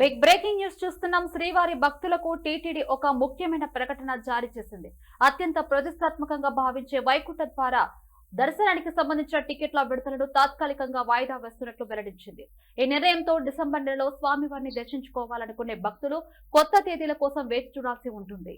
Big breaking news చూస్తున్నాం. శ్రీవారి భక్తులకు టీటీడీ ఒక ముఖ్యమైన ప్రకటన జారీ చేసింది. అత్యంత ప్రతిష్టాత్మకంగా భావించే వైకుంఠ ద్వారా దర్శనానికి సంబంధించిన టికెట్ల విడుదలను తాత్కాలికంగా వాయిదా వేస్తున్నట్లు వెల్లడించింది. ఈ నిర్ణయంతో డిసెంబర్ నెలలో స్వామివారిని దర్శించుకోవాలనుకునే భక్తులు కొత్త తేదీల కోసం వేచి చూడాల్సి ఉంటుంది.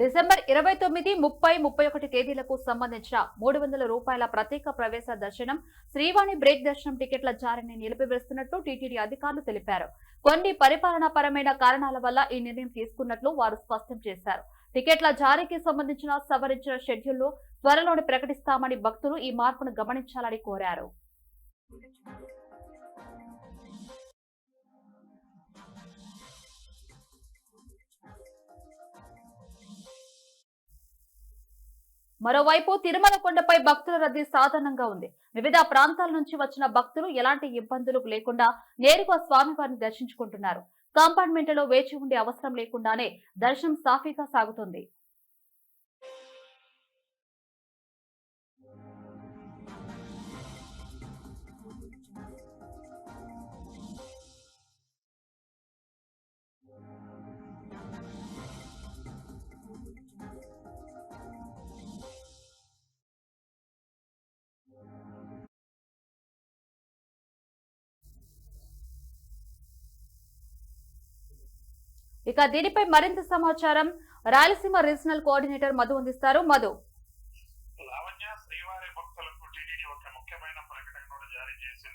డిసెంబర్ ఇరవై తొమ్మిది ముప్పై ముప్పై ఒకటి తేదీలకు సంబంధించిన మూడు వందల రూపాయల ప్రత్యేక ప్రవేశ దర్శనం శ్రీవాణి బ్రేక్ దర్శనం టికెట్ల జారీని నిలిపివేస్తున్నట్లు టీటీడీ అధికారులు తెలిపారు. కొన్ని పరిపాలనా పరమైన కారణాల వల్ల ఈ నిర్ణయం తీసుకున్నట్లు వారు స్పష్టం చేశారు. టికెట్ల జారీకి సంబంధించిన సవరించిన షెడ్యూల్లో త్వరలోనే ప్రకటిస్తామని భక్తులు ఈ మార్పును గమనించాలని కోరారు. మరోవైపు తిరుమల కొండపై భక్తుల రద్దీ సాధారణంగా ఉంది. వివిధ ప్రాంతాల నుంచి వచ్చిన భక్తులు ఎలాంటి ఇబ్బందులు లేకుండా నేరుగా స్వామివారిని దర్శించుకుంటున్నారు. కంపార్ట్మెంట్లలో వేచి ఉండే అవసరం లేకుండానే దర్శనం సాఫీగా సాగుతుంది. ఇక దీనిపై మరింత సమాచారం రాయలసీమ రీజనల్ కోఆర్డినేటర్ మధు అందిస్తారు. మధు.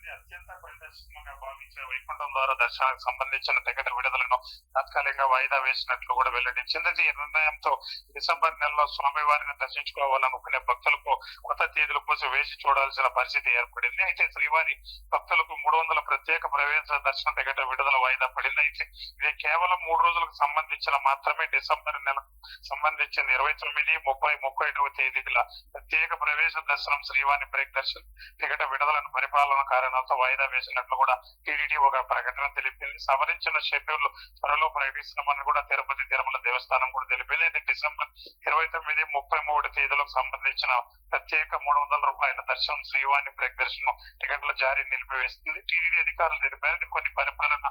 నుండి అత్యంత పరిదర్శనంగా భావించే వైకుంఠం ద్వారా దర్శనానికి సంబంధించిన టికెట్ విడుదలను తాత్కాలికంగా వాయిదా వేసినట్లు కూడా వెల్లడించింది ఈ నిర్ణయంతో డిసెంబర్ నెలలో స్వామివారిని దర్శించుకోవాలనుకునే భక్తులకు కొత్త తేదీల కోసం వేసి చూడాల్సిన పరిస్థితి ఏర్పడింది. అయితే శ్రీవారి భక్తులకు మూడు వందల ప్రత్యేక ప్రవేశ దర్శన టికెట్ విడుదల వాయిదా పడింది. అయితే ఇది కేవలం మూడు రోజులకు సంబంధించిన మాత్రమే. డిసెంబర్ నెలకు సంబంధించిన ఇరవై తొమ్మిది ముప్పై ముప్పై ఒకటవ తేదీల ప్రత్యేక ప్రవేశ దర్శనం శ్రీవారి బ్రేక్ దర్శనం టికెట్ విడుదలను పరిపాలన కారణాలతో వాయిదా వేసినట్లు కూడా టీడీటీ ఒక ప్రకటన తెలిపింది. సవరించిన షెడ్యూల్ త్వరలో ప్రకటిస్తామని కూడా తిరుపతి తిరుమల దేవస్థానం కూడా తెలిపింది. ఇది డిసెంబర్ ఇరవై తొమ్మిది ముప్పై మూడు తేదీలకు సంబంధించిన ప్రత్యేక మూడు వందల రూపాయల దర్శనం శ్రీవాణి ప్రదర్శన టికెట్ల జారీ నిలిపివేస్తుంది. టీడీడీ అధికారులు తెలిపారు కొన్ని పరిపాలన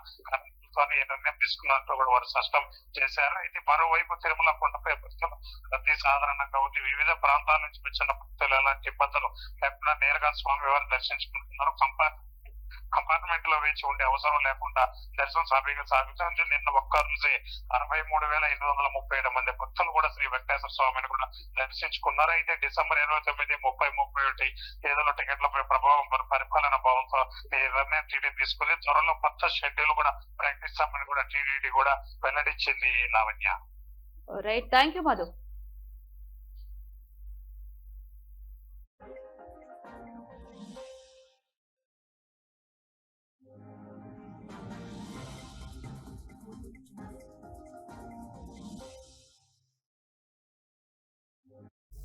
ప్రభుత్వాన్ని నిర్ణయం తీసుకున్నట్టు కూడా వారు స్పష్టం చేశారు. అయితే మరోవైపు తిరుమల కొండపై భక్తులు అతి సాధారణంగా ఉంది వివిధ ప్రాంతాల నుంచి వచ్చిన భక్తులు ఎలాంటి ఇబ్బందులు లేకుండా నేరుగా స్వామివారిని దర్శించుకుంటున్నారు. కంపా కంపార్ట్మెంట్లో వేచి ఉండే అవసరం లేకుండా దర్శనం సాఫీగా సాగించడం నిన్న ఒక్క రోజే అరవై మూడు వేల ఎనిమిది వందల ముప్పై ఏడు మంది భక్తులు కూడా శ్రీ వెంకటేశ్వర స్వామిని కూడా దర్శించుకున్నారు. అయితే డిసెంబర్ ఇరవై తొమ్మిది ముప్పై ముప్పై ఒకటి ఏదో టికెట్లపై ప్రభావం పరిపాలన భావంతో ఈ నిర్ణయం టీడీ తీసుకుంది. త్వరలో కొత్త షెడ్యూల్ కూడా ప్రకటిస్తామని కూడా టీడీడీ కూడా వెల్లడించింది Lavanya right thank you Madhu